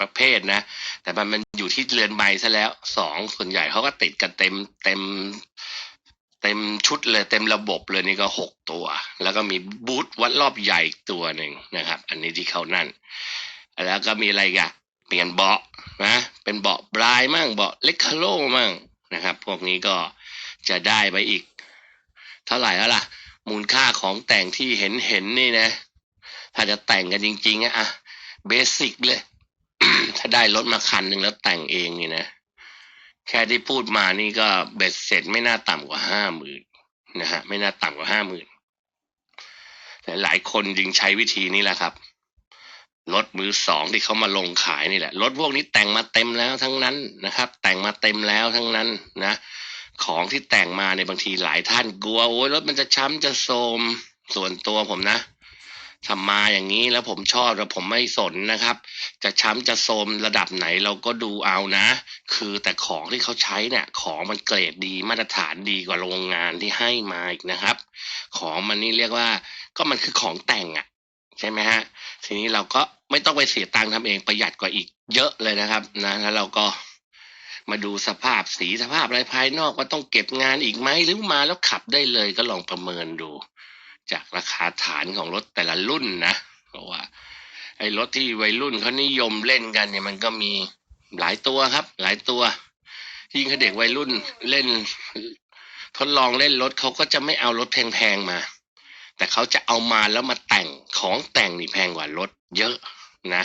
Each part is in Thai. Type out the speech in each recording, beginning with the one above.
ประเภทนะ แต่มันมันอยู่ที่เรือนใบซะแล้วสองส่วนใหญ่เขาก็ติดกันเต็มเต็มเต็มชุดเลยเต็มระบบเลยนี่ก็หกตัว แล้วก็มีบูธวัดรอบใหญ่อีกตัวหนึ่งนะครับ อันนี้ที่เขานั่น แล้วก็มีอะไรกันเปลี่ยนเบาะนะเป็นเบาะบรายมั่งเบาะเล็กคาโลมั่งนะครับ พวกนี้ก็จะได้ไปอีก เท่าไหร่แล้วล่ะ มูลค่าของแต่งที่เห็นเห็นนี่นะ ถ้าจะแต่งกันจริงๆอะอะเบสิกเลย ถ้าได้รถมาคันหนึ่งแล้วแต่งเองนี่นะ แค่ที่พูดมานี่ก็เบ็ดเสร็จไม่น่าต่ำกว่าห้าหมื่นนะฮะไม่น่าต่ำกว่าห้าหมื่นแต่หลายคนจึงใช้วิธีนี้แหละครับรถมือสองที่เขามาลงขายนี่แหละรถพวกนี้แต่งมาเต็มแล้วทั้งนั้นนะครับ แต่งมาเต็มแล้วทั้งนั้นนะของที่แต่งมาในบางทีหลายท่านกลัวโอ้ยรถมันจะช้ำจะโทมส่วนตัวผมนะ ทำมาอย่างนี้แล้วผมชอบแล้วผมไม่สนนะครับ จะช้ำจะโทมระดับไหนเราก็ดูเอานะ คือแต่ของที่เขาใช้เนี่ยของมันเกรดดีมาตรฐานดีกว่าโรงงานที่ให้มาอีกนะครับ ของมันนี่เรียกว่าก็มันคือของแต่งอะใช่ไหมฮะทีนี้เราก็ไม่ต้องไปเสียตังค์ทำเองประหยัดกว่าอีกเยอะเลยนะครับนะแล้วเราก็มาดูสภาพสีสภาพอะไรภายนอกว่าต้องเก็บงานอีกไหมหรือมาแล้วขับได้เลยก็ลองประเมินดู จากราคาฐานของรถแต่ละรุ่นนะ เพราะว่าไอ้รถที่วัยรุ่นเขานิยมเล่นกันเนี่ยมันก็มีหลายตัวครับ หลายตัวยิ่งถ้าเด็กวัยรุ่นเล่น ทดลองเล่นรถเขาก็จะไม่เอารถแพงๆมา แต่เขาจะเอามาแล้วมาแต่งของแต่งนี่แพงกว่ารถเยอะนะ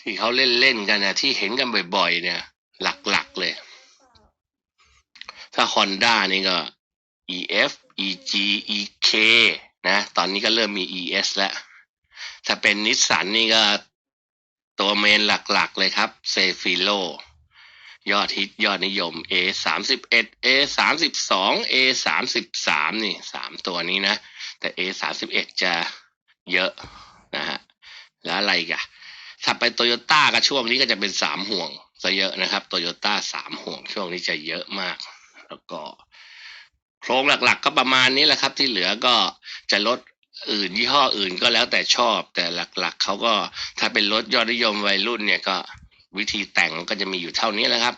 ที่เขาเล่นเล่นๆกันนะที่เห็นกันบ่อย ๆ เนี่ย หลักๆเลย ถ้า Honda นี่ก็ EF EG EK นะ ตอนนี้ก็เริ่มมี ES แล้ว ถ้าเป็นนิสสันนี่ก็ตัวเมนหลักๆเลยครับเซฟิโลยอดฮิตยอดนิยม A สามสิบเอ็ด A สามสิบสอง A สามสิบสามนี่สามตัวนี้นะ แต่ A สามสิบเอ็ดจะเยอะนะฮะ แล้วอะไรกันถ้าไปโตโยต้าก็ช่วงนี้ก็จะเป็นสามห่วงซะเยอะนะครับโตโยต้าสามห่วงช่วงนี้จะเยอะมาก แล้วก็ รงหลักๆ ก็ประมาณนี้แหละครับ ที่เหลือก็จะลดอื่นยี่ห้ออื่นก็แล้วแต่ชอบ แต่หลักๆเขาก็ถ้าเป็นรถยอดนิยมวัยรุ่นเนี่ยก็วิธีแต่งก็จะมีอยู่เท่านี้แหละครับ